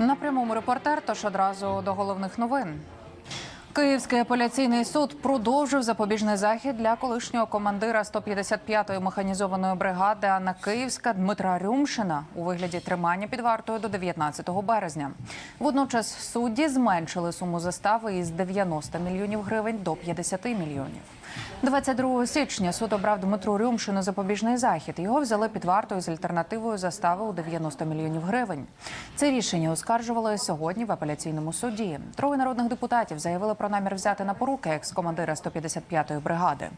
На прямому репортер, тож одразу до головних новин. Київський апеляційний суд продовжив запобіжний захід для колишнього командира 155-ї механізованої бригади Анна Київська Дмитра Рюмшина у вигляді тримання під вартою до 19 березня. Водночас судді зменшили суму застави із 90 мільйонів гривень до 50 мільйонів. 22 січня суд обрав Дмитру Рюмшину запобіжний захід. Його взяли під вартою з альтернативою застави у 90 мільйонів гривень. Це рішення оскаржували сьогодні в апеляційному суді. Троє народних депутатів заявили про намір взяти на поруки екс-командира 155-ї бригади.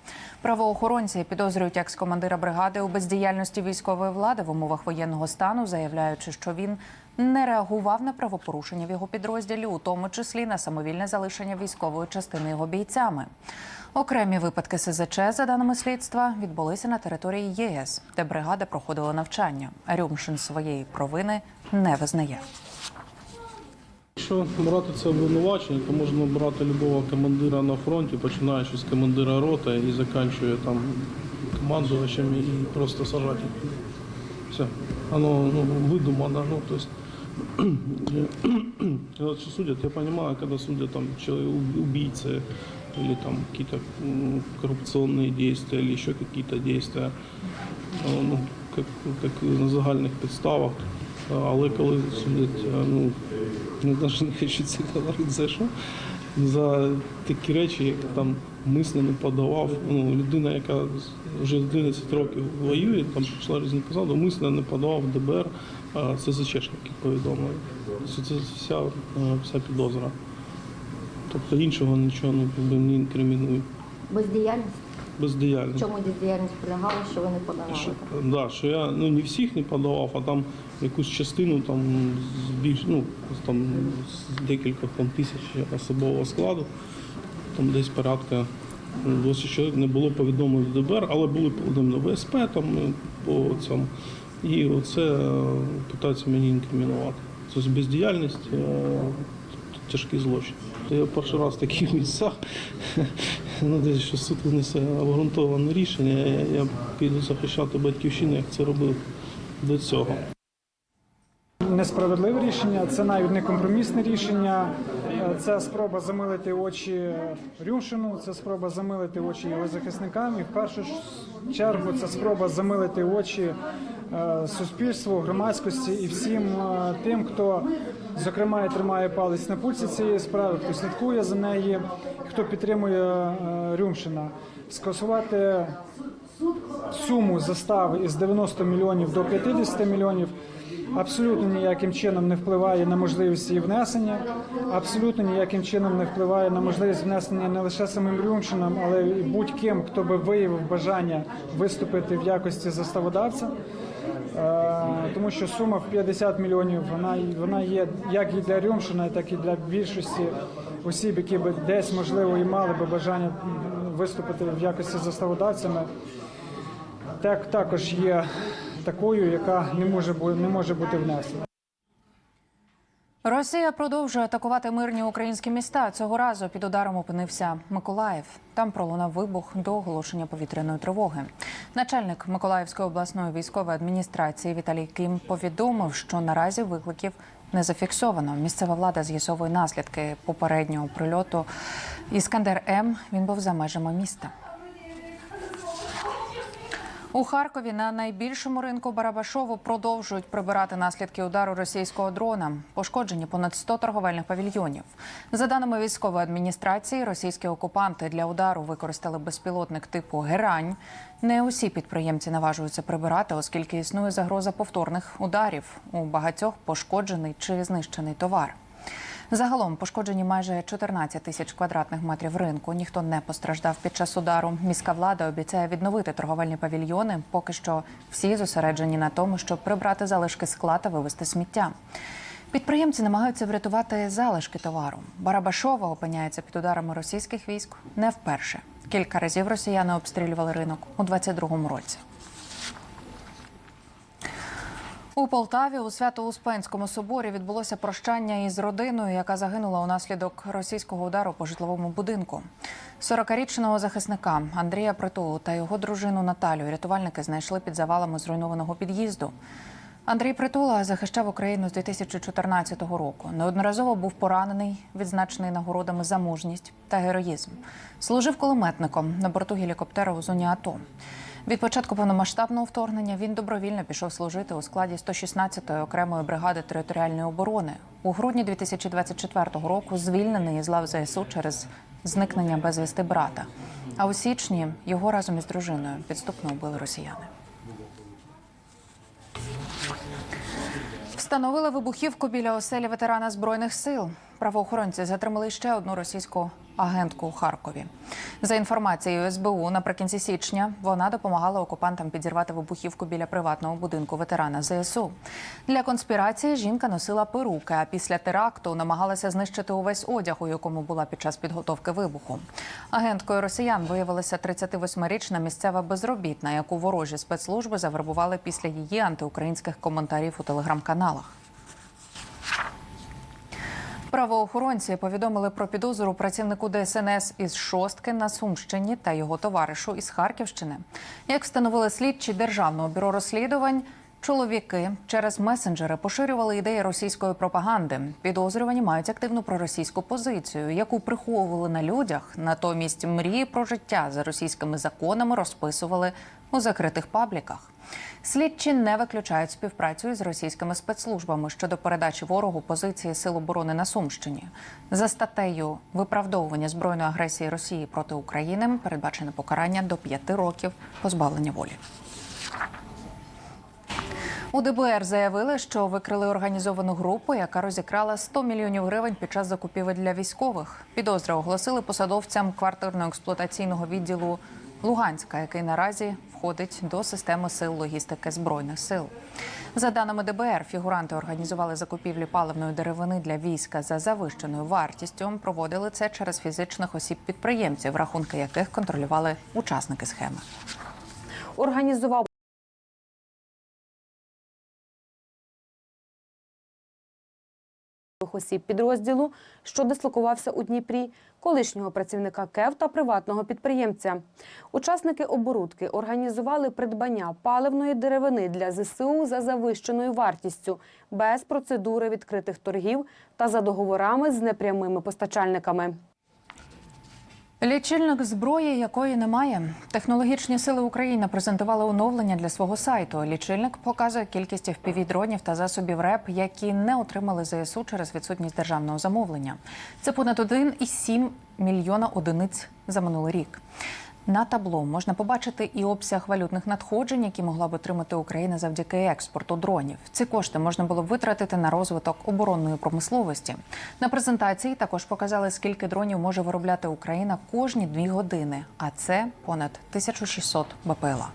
Правоохоронці підозрюють екс-командира бригади у бездіяльності військової влади в умовах воєнного стану, заявляючи, що він не реагував на правопорушення в його підрозділі, у тому числі на самовільне залишення військової частини його бійцями. Окремі випадки СЗЧ, за даними слідства, відбулися на території ЄС, де бригада проходила навчання. Рюмшин своєї провини не визнає. Якщо брати це обвинувачення, то можна брати любого командира на фронті, починаючи з командира роти і закінчує там командувачем і просто сажати. Все. Оно ну, выдумано. Ну, то есть, когда судят, я понимаю, когда судят там убийцы или там какие-то коррупционные действия или еще какие-то действия, е, ну, як, як на загальних підставах. Е, Але коли судять, е, ну, не навіть не хочу це говорити за що, за такі речі, як там мислено подавав, ну, людина, яка вже 11 років воює, там прийшла різні посади, не подавав ДБР, це зачешники повідомили. Це вся, е, вся підозра. Тобто іншого нічого ну, якби не інкримінують. Бездіяльність? В Бездіяльність. чому бездіяльність полягала, що ви не подавали? Що, да, що я ну не всіх не подавав, а там якусь частину там з більш ну там з декількох там тисяч особового складу, там десь порядка ну, 20 чоловік не було повідомлень в ДБР, але були повідомлені в ВСП там е, по цьому. І оце е, питаються мені інкримінувати. Це бездіяльність, е, тяжкий злочин. Я перший раз в таких місцях, десь, що суд винесе обґрунтоване рішення, я, піду захищати батьківщину, як це робив до цього. Несправедливе рішення, це навіть не компромісне рішення. Це спроба замилити очі Рюшину, це спроба замилити очі його захисникам. І в першу чергу це спроба замилити очі е, суспільству, громадськості і всім е, тим, хто зокрема я тримає палець на пульсі цієї справи, хто слідкує за неї, хто підтримує е, Рюмшина. Скасувати суму застави із 90 мільйонів до 50 мільйонів абсолютно ніяким чином не впливає на можливість її внесення, абсолютно ніяким чином не впливає на можливість внесення не лише самим Рюмшином, але й будь-ким, хто би виявив бажання виступити в якості заставодавця. Е, Тому що сума в 50 мільйонів вона вона є як і для Рюмшина, так і для більшості осіб, які би десь можливо і мали би бажання виступити в якості заставодавцями так також є такою, яка не може не може бути внесена. Росія продовжує атакувати мирні українські міста. Цього разу під ударом опинився Миколаїв. Там пролунав вибух до оголошення повітряної тривоги. Начальник Миколаївської обласної військової адміністрації Віталій Ким повідомив, що наразі викликів не зафіксовано. Місцева влада з'ясовує наслідки попереднього прильоту. Іскандер М він був за межами міста. У Харкові на найбільшому ринку Барабашову продовжують прибирати наслідки удару російського дрона. Пошкоджені понад 100 торговельних павільйонів. За даними військової адміністрації, російські окупанти для удару використали безпілотник типу Герань. Не усі підприємці наважуються прибирати, оскільки існує загроза повторних ударів. У багатьох пошкоджений чи знищений товар. Загалом пошкоджені майже 14 тисяч квадратних метрів ринку. Ніхто не постраждав під час удару. Міська влада обіцяє відновити торговельні павільйони. Поки що всі зосереджені на тому, щоб прибрати залишки скла та вивезти сміття. Підприємці намагаються врятувати залишки товару. Барабашова опиняється під ударами російських військ не вперше. Кілька разів росіяни обстрілювали ринок у 22-му році. У Полтаві у Свято-Успенському соборі відбулося прощання із родиною, яка загинула унаслідок російського удару по житловому будинку. 40-річного захисника Андрія Притулу та його дружину Наталю рятувальники знайшли під завалами зруйнованого під'їзду. Андрій Притула захищав Україну з 2014 року. Неодноразово був поранений, відзначений нагородами за мужність та героїзм. Служив кулеметником на борту гелікоптера у зоні АТО. Від початку повномасштабного вторгнення він добровільно пішов служити у складі 116-ї окремої бригади територіальної оборони. У грудні 2024 року звільнений із лав ЗСУ через зникнення безвісти брата. А у січні його разом із дружиною підступно вбили росіяни. Встановили вибухівку біля оселі ветерана збройних сил. Правоохоронці затримали ще одну російську агентку у Харкові. За інформацією СБУ, наприкінці січня вона допомагала окупантам підірвати вибухівку біля приватного будинку ветерана ЗСУ. Для конспірації жінка носила перуки, а після теракту намагалася знищити увесь одяг, у якому була під час підготовки вибуху. Агенткою росіян виявилася 38-річна місцева безробітна, яку ворожі спецслужби завербували після її антиукраїнських коментарів у телеграм-каналах. Правоохоронці повідомили про підозру працівнику ДСНС із Шостки на Сумщині та його товаришу із Харківщини. Як встановили слідчі державного бюро розслідувань, чоловіки через месенджери поширювали ідеї російської пропаганди. Підозрювані мають активну проросійську позицію, яку приховували на людях. Натомість мрії про життя за російськими законами розписували у закритих пабліках. Слідчі не виключають співпрацю із російськими спецслужбами щодо передачі ворогу позиції Сил оборони на Сумщині. За статтею виправдовування збройної агресії Росії проти України передбачене покарання до п'яти років позбавлення волі. У ДБР заявили, що викрили організовану групу, яка розікрала 100 мільйонів гривень під час закупівель для військових. Підозри оголосили посадовцям квартирно-експлуатаційного відділу Луганська, який наразі входить до системи сил логістики збройних сил. За даними ДБР, фігуранти організували закупівлі паливної деревини для війська за завищеною вартістю. Проводили це через фізичних осіб підприємців, рахунки яких контролювали учасники схеми. організував осіб підрозділу, що дислокувався у Дніпрі, колишнього працівника КЕВ та приватного підприємця. Учасники оборудки організували придбання паливної деревини для ЗСУ за завищеною вартістю, без процедури відкритих торгів та за договорами з непрямими постачальниками. Лічильник зброї, якої немає. Технологічні сили України презентували оновлення для свого сайту. Лічильник показує кількість FPV-дронів та засобів РЕП, які не отримали ЗСУ через відсутність державного замовлення. Це понад 1,7 мільйона одиниць за минулий рік. На табло можна побачити і обсяг валютних надходжень, які могла б отримати Україна завдяки експорту дронів. Ці кошти можна було б витратити на розвиток оборонної промисловості. На презентації також показали, скільки дронів може виробляти Україна кожні дві години, а це понад 1600 БПЛА.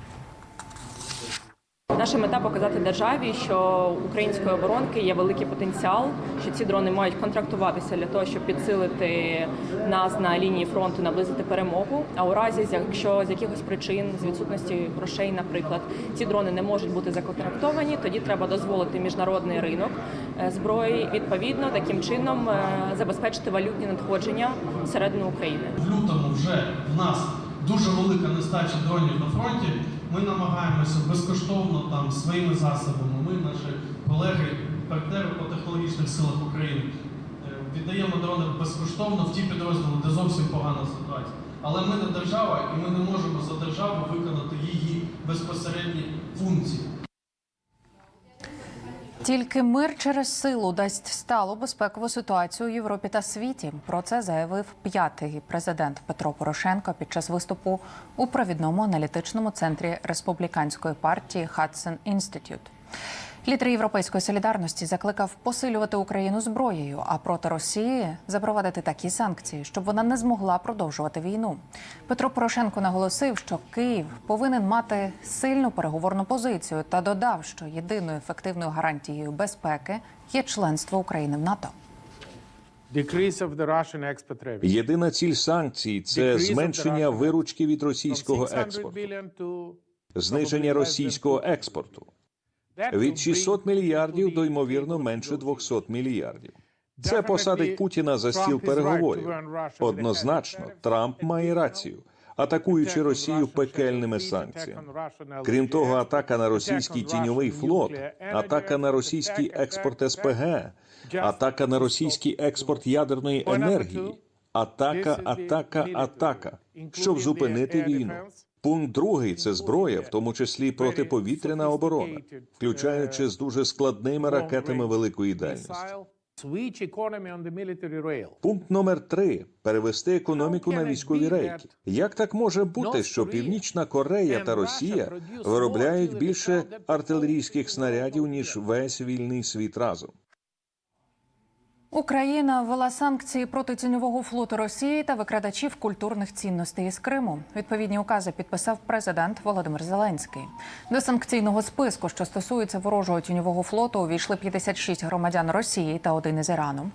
Наша мета показати державі, що української оборонки є великий потенціал, що ці дрони мають контрактуватися для того, щоб підсилити нас на лінії фронту, наблизити перемогу. А у разі, якщо з якихось причин, з відсутності грошей, наприклад, ці дрони не можуть бути законтрактовані, тоді треба дозволити міжнародний ринок е, зброї. Відповідно, таким чином е, забезпечити валютні надходження всередину України. В лютому вже в нас дуже велика нестача дронів на фронті. Ми намагаємося безкоштовно там своїми засобами. Ми, наші колеги, партнери по технологічних силах України, е, віддаємо дрони безкоштовно в ті підрозділи, де зовсім погана ситуація. Але ми не держава, і ми не можемо за державу виконати її безпосередні функції. Тільки мир через силу дасть сталу безпекову ситуацію у Європі та світі. Про це заявив п'ятий президент Петро Порошенко під час виступу у провідному аналітичному центрі республіканської партії Hudson Institute. Лідер європейської солідарності закликав посилювати Україну зброєю, а проти Росії запровадити такі санкції, щоб вона не змогла продовжувати війну. Петро Порошенко наголосив, що Київ повинен мати сильну переговорну позицію та додав, що єдиною ефективною гарантією безпеки є членство України в НАТО. Єдина ціль санкцій це зменшення виручки від російського 600 експорту, зниження російського експорту від 600 мільярдів до ймовірно менше the 200 мільярдів. Це посадить Путіна за стіл переговорів. Однозначно, Трамп має рацію. атакуючи Росію пекельними санкціями. Крім того, атака на російський тіньовий флот, атака на російський експорт СПГ, атака на російський експорт ядерної енергії, атака, атака, атака, щоб зупинити війну. Пункт другий це зброя, в тому числі протиповітряна оборона, включаючи з дуже складними ракетами великої дальності. Пункт номер три перевести економіку на військові рейки. Як так може бути, що Північна Корея та Росія виробляють більше артилерійських снарядів ніж весь вільний світ разом? Україна ввела санкції проти тіньового флоту Росії та викрадачів культурних цінностей із Криму. Відповідні укази підписав президент Володимир Зеленський. До санкційного списку, що стосується ворожого тіньового флоту, увійшли 56 громадян Росії та один із Ірану.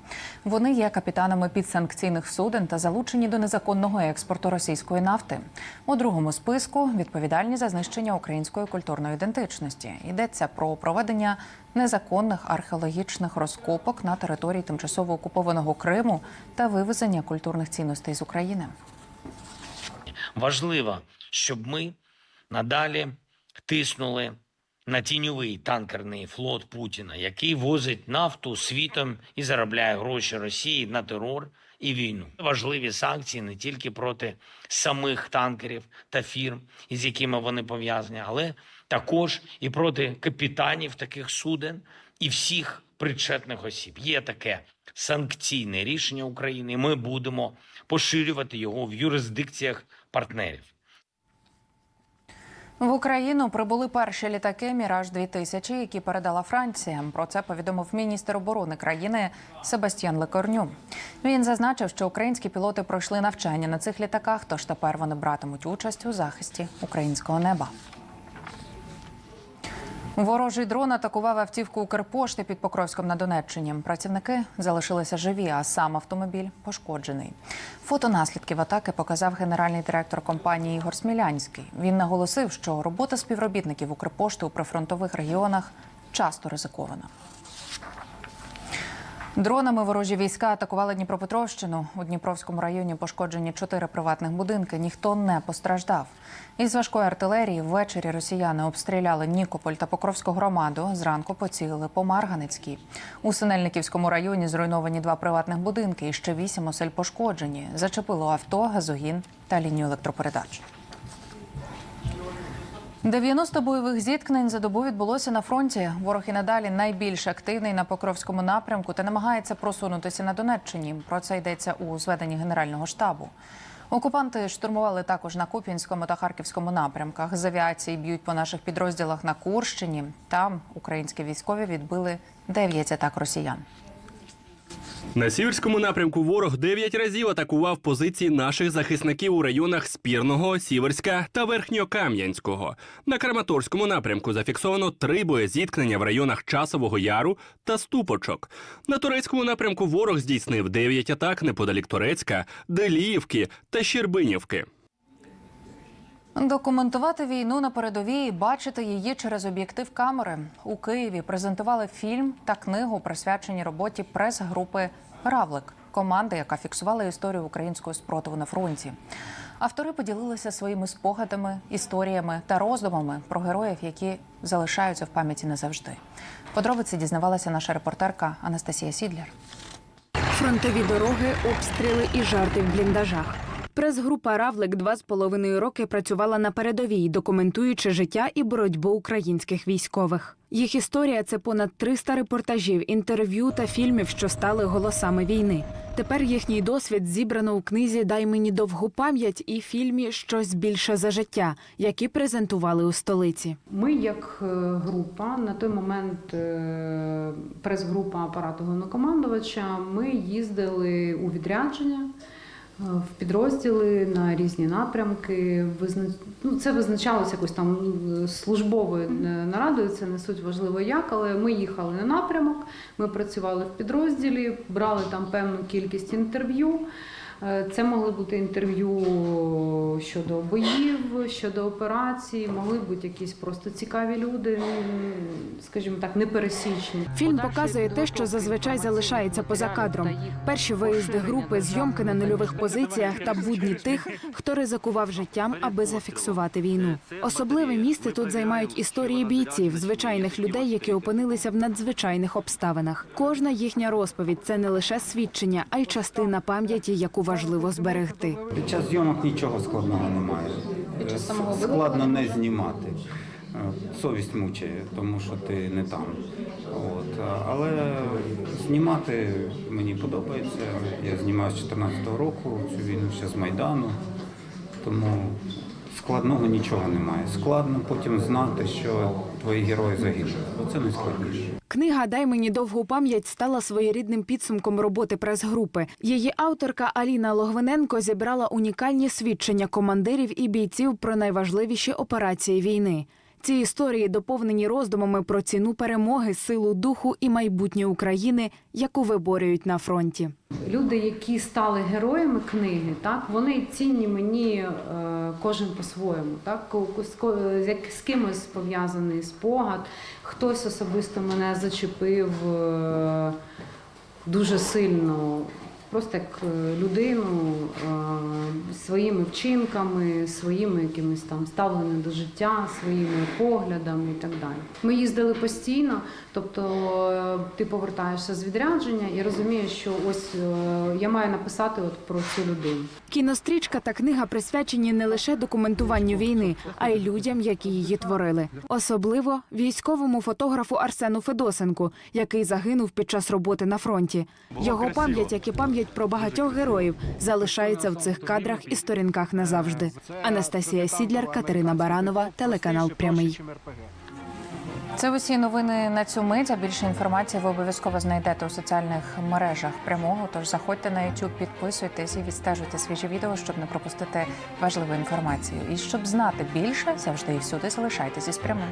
Вони є капітанами підсанкційних суден та залучені до незаконного експорту російської нафти. У другому списку відповідальні за знищення української культурної ідентичності. Йдеться про проведення незаконних археологічних розкопок на території тимчасово окупованого Криму та вивезення культурних цінностей з України. Важливо, щоб ми надалі тиснули на тіньовий танкерний флот Путіна, який возить нафту світом і заробляє гроші Росії на терор і війну. Важливі санкції не тільки проти самих танкерів та фірм, із якими вони пов'язані, але також і проти капітанів таких суден і всіх причетних осіб. Є таке санкційне рішення України. Ми будемо поширювати його в юрисдикціях партнерів. В Україну прибули перші літаки Міраж 2000 які передала Франція. Про це повідомив міністр оборони країни Себастьян Лекорню. Він зазначив, що українські пілоти пройшли навчання на цих літаках, тож тепер вони братимуть участь у захисті українського неба. Ворожий дрон атакував автівку Укрпошти під Покровськом на Донеччині. Працівники залишилися живі, а сам автомобіль пошкоджений. Фото наслідків атаки показав генеральний директор компанії Ігор Смілянський. Він наголосив, що робота співробітників Укрпошти у прифронтових регіонах часто ризикована. Дронами ворожі війська атакували Дніпропетровщину. У Дніпровському районі пошкоджені чотири приватних будинки. Ніхто не постраждав. Із важкої артилерії ввечері росіяни обстріляли Нікополь та Покровську громаду. Зранку поцілили по Марганицькій. У Синельниківському районі зруйновані два приватних будинки і ще вісім осель пошкоджені. Зачепило авто, газогін та лінію електропередач. 90 бойових зіткнень за добу відбулося на фронті. Ворог і надалі найбільш активний на Покровському напрямку та намагається просунутися на Донеччині. Про це йдеться у зведенні Генерального штабу. Окупанти штурмували також на Куп'янському та Харківському напрямках. З авіації б'ють по наших підрозділах на Курщині. Там українські військові відбили 9 атак росіян. На сіверському напрямку ворог дев'ять разів атакував позиції наших захисників у районах Спірного, Сіверська та Верхньокам'янського. На Краматорському напрямку зафіксовано три боєзіткнення в районах Часового Яру та Ступочок. На турецькому напрямку ворог здійснив дев'ять атак неподалік Турецька, Деліївки та Щербинівки. Документувати війну на передовій, бачити її через об'єктив камери у Києві. Презентували фільм та книгу, присвячені роботі прес-групи Равлик, команди, яка фіксувала історію українського спротиву на фронті. Автори поділилися своїми спогадами, історіями та роздумами про героїв, які залишаються в пам'яті назавжди. Подробиці дізнавалася наша репортерка Анастасія Сідлер. Фронтові дороги, обстріли і жарти в бліндажах. Прес-група Равлик два з половиною роки працювала на передовій, документуючи життя і боротьбу українських військових. Їх історія це понад 300 репортажів, інтерв'ю та фільмів, що стали голосами війни. Тепер їхній досвід зібрано у книзі Дай мені довгу пам'ять і фільмі Щось більше за життя, які презентували у столиці. Ми, як е, група, на той момент е, прес-група апарату головнокомандувача, ми їздили у відрядження в підрозділи на різні напрямки. Ну, це визначалося якось там е, службовою е, нарадою, це не суть важливо як, але ми їхали на напрямок, ми працювали в підрозділі, брали там певну кількість інтерв'ю. Е, Це могли бути інтерв'ю щодо боїв, щодо операцій, могли бути якісь просто цікаві люди, скажімо так, непересічні. Фільм показує те, що зазвичай залишається поза кадром. Перші виїзди групи, зйомки на нульових позиціях та будні тих, хто ризикував життям, аби зафіксувати війну. Особливе місце тут займають історії бійців, звичайних людей, які опинилися в надзвичайних обставинах. Кожна їхня розповідь це не лише свідчення, а й частина пам'яті, яку важливо зберегти. Під час зйомок нічого складного немає. Під час самого Е, Складно не знімати. Е, Совість мучає, тому що ти не там. От. Але знімати мені подобається. Я знімаю з 14-го року цю війну ще з Майдану. Тому складного нічого немає. Складно потім знати, що твої герої загинули. Оце найскладніше. Книга Дай мені довгу пам'ять стала своєрідним підсумком роботи прес-групи. Її авторка Аліна Логвиненко зібрала унікальні свідчення командирів і бійців про найважливіші операції війни. Ці історії доповнені роздумами про ціну перемоги, силу духу і майбутнє України, яку виборюють на фронті. Люди, які стали героями книги, так вони цінні мені е, кожен по-своєму. Так з кимось пов'язаний спогад, хтось особисто мене зачепив е, дуже сильно. Просто як е, людину е, своїми вчинками, своїми якимись там ставленням до життя, своїми поглядами і так далі. Ми їздили постійно, тобто е, ти повертаєшся з відрядження і розумієш, що ось я маю написати от про цю людину. Кінострічка та книга присвячені не лише документуванню війни, а й людям, які її творили. Особливо військовому фотографу Арсену Федосенку, який загинув під час роботи на фронті. Його пам'ять, як і пам'ять про багатьох героїв, залишається в цих кадрах і сторінках назавжди. Анастасія Сідляр, Катерина Баранова, телеканал Прямий. Це усі новини на цю мить. А більше інформації ви обов'язково знайдете у соціальних мережах прямого. Тож заходьте на YouTube, підписуйтесь і відстежуйте свіжі відео, щоб не пропустити важливу інформацію. І щоб знати більше, завжди і всюди залишайтеся з прямим.